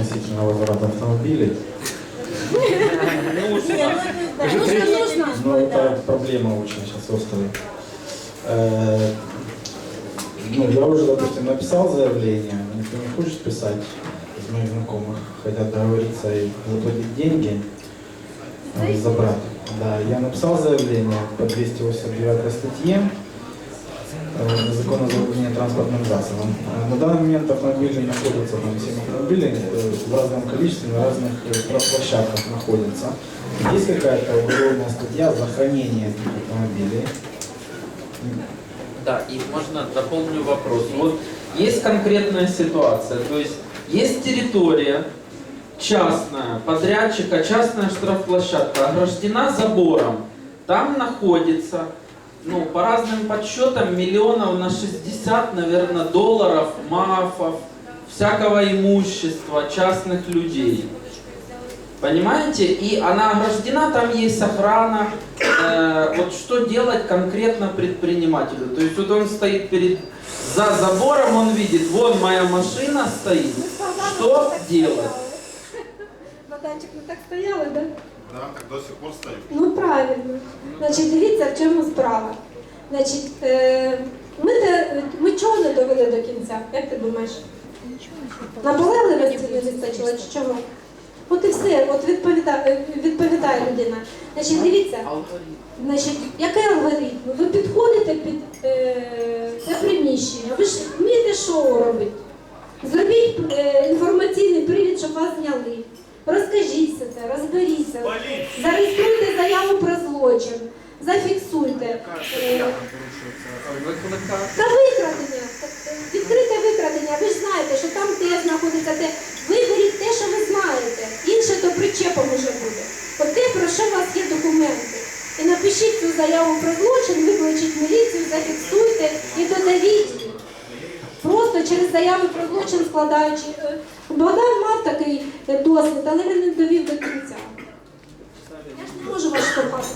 относительно возврата автомобилей. Нужно, нужно. Но это проблема очень сейчас острая. Э, Ну, я уже, допустим, написал заявление, никто не хочет писать из моих знакомых, хотят договориться и заплатить деньги, э, забрать. Да, я написал заявление по 289 статье э, незаконное завладение транспортным засобом. Э, На данный момент автомобили находятся, там 7 автомобилей э, в разном количестве, на разных э, площадках находятся. Есть какая-то уголовная статья за хранение этих автомобилей? Да, и можно дополню вопрос. Вот есть конкретная ситуация, то есть есть территория частная, подрядчика, частная штрафплощадка, ограждена забором. Там находится, ну, по разным подсчетам, миллионов на 60, наверное, долларов, мафов, всякого имущества частных людей. Понимаете? И она ограждена, там есть охрана. Э, вот что делать конкретно предпринимателю? То есть вот он стоит перед за забором, он видит, вон моя машина стоит. Что делать? Богданчик, ми так стояли, да? Да, так до сих пор стою. Ну правильно. Значить, дивіться, в чому справа. Значить, е, ми, те, ми чого не довели до кінця? Як ти думаєш? Наполегливості не вистачило чи чого? От і все, от відповідає, відповідає людина. Значить, дивіться, значить, який алгоритм? Ви підходите під е, це приміщення, ви ж вмієте шоу робити. Зробіть е, інформаційний привід, щоб вас зняли. Розкажіться це, розберіться. Зареєструйте заяву про злочин, зафіксуйте. Та викрадення, відкрите викрадення. Ви ж знаєте, що там теж знаходиться те. Виберіть те, що ви знаєте. Інше то причепом уже буде. От те, про що у вас є документи. І напишіть цю заяву про злочин, викличіть міліцію, зафіксуйте і додавіть. Через заяви про злочин складаючи. Е, Богдан мав такий е, досвід, але він не довів до кінця. Я ж не можу вас штовхати.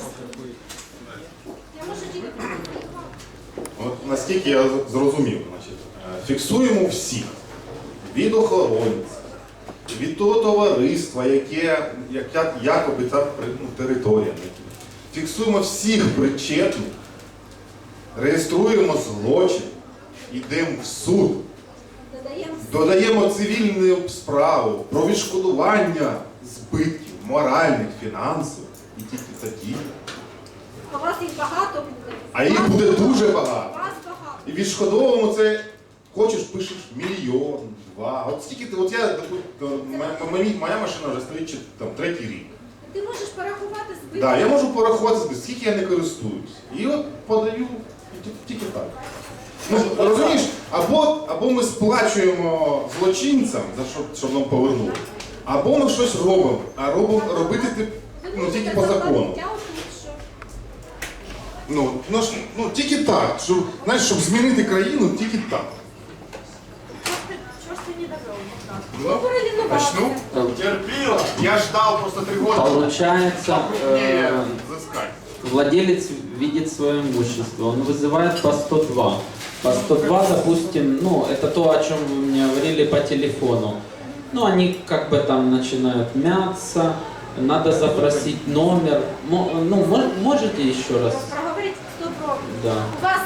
Я можу тільки наскільки я зрозумів, значить, е, фіксуємо всіх від охоронця, від того товариства, яке яке якоби при- ну, територія. Фіксуємо всіх причетних, реєструємо злочин, йдемо в суд, додаємо цивільну справу про відшкодування збитків моральних, фінансових і тільки тоді. А вас їх багато буде. А їх буде дуже багато. Вас багато. І відшкодовуємо це, хочеш, пишеш мільйон, два. От стільки ти, от я, допу- м- м- мені- моя машина вже стоїть чи- там третій рік. Ти можеш порахувати збитки. Да, я можу порахувати, собі, скільки я не користуюсь. І от подаю і тільки так. Ну, розумієш, або, або ми сплачуємо злочинцям, за що, щоб нам повернули, або ми щось робимо, а робимо, робити ти, Ви ну, можете тільки по закону. заплатити, а от що? Ну, ну, ж- ну тільки так. Щоб, знаєш, щоб змінити країну, тільки так. Що ж ти не добрав? Ну, Перелінувався. начну. Терпила. Я ждал просто три года. Получается, Покрупнее э, взыскать. владелец видит свое имущество, он вызывает по 102. По 102, допустим, ну, это то, о чем вы мне говорили по телефону. Ну, они как бы там начинают мяться, надо запросить номер. Ну, мо- можете еще раз? Проговоріть 100 років. Да. У вас